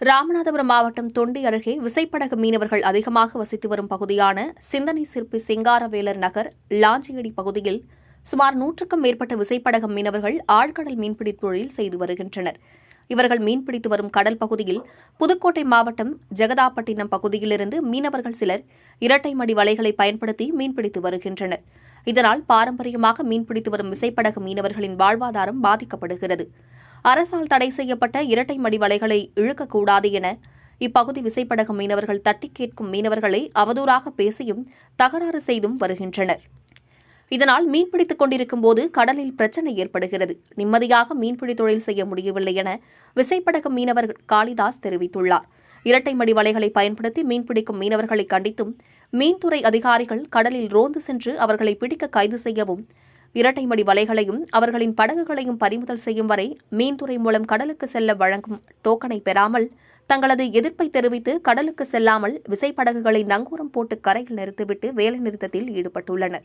ராமநாதபுரம் மாவட்டம் தொண்டி அருகே விசைப்படகு மீனவர்கள் அதிகமாக வசித்து வரும் பகுதியான சிந்தனை சிற்பி சிங்காரவேலர் நகர் லாஞ்சியடி பகுதியில் சுமார் நூற்றுக்கும் மேற்பட்ட விசைப்படகு மீனவர்கள் ஆழ்கடல் மீன்பிடி தொழில் செய்து வருகின்றனர். இவர்கள் மீன்பிடித்து வரும் கடல் பகுதியில் புதுக்கோட்டை மாவட்டம் ஜெகதாப்பட்டினம் பகுதியிலிருந்து மீனவர்கள் சிலர் இரட்டை மடி வலைகளை பயன்படுத்தி மீன்பிடித்து வருகின்றனர். இதனால் பாரம்பரியமாக மீன்பிடித்து வரும் விசைப்படகு மீனவர்களின் வாழ்வாதாரம் பாதிக்கப்படுகிறது. அரசால் தடை செய்யப்பட்ட இரட்டை மடி வலைகளை இழுக்கக்கூடாது என இப்பகுதி விசைப்படகு மீனவர்கள் தட்டி கேட்கும் மீனவர்களை அவதூறாக பேசியும் தகராறு செய்தும் வருகின்றனர். இதனால் மீன்பிடித்துக் கொண்டிருக்கும் போது கடலில் பிரச்சனை ஏற்படுகிறது. நிம்மதியாக மீன்பிடி தொழில் செய்ய முடியவில்லை என விசைப்படகு மீனவர் காளிதாஸ் தெரிவித்துள்ளார். இரட்டை மடி வலைகளை பயன்படுத்தி மீன்பிடிக்கும் மீனவர்களை கண்டித்தும் மீன்துறை அதிகாரிகள் கடலில் ரோந்து சென்று அவர்களை பிடிக்க கைது செய்யவும் இரட்டைமடி வலைகளையும் அவர்களின் படகுகளையும் பறிமுதல் செய்யும் வரை மீன்துறை மூலம் கடலுக்கு செல்ல வழங்கும் டோக்கனை பெறாமல் தங்களது எதிர்ப்பை தெரிவித்து கடலுக்கு செல்லாமல் விசைப்படகுகளை நங்கூரம் போட்டு கரையில் நிறுத்திவிட்டு வேலைநிறுத்தத்தில் ஈடுபட்டுள்ளனர்.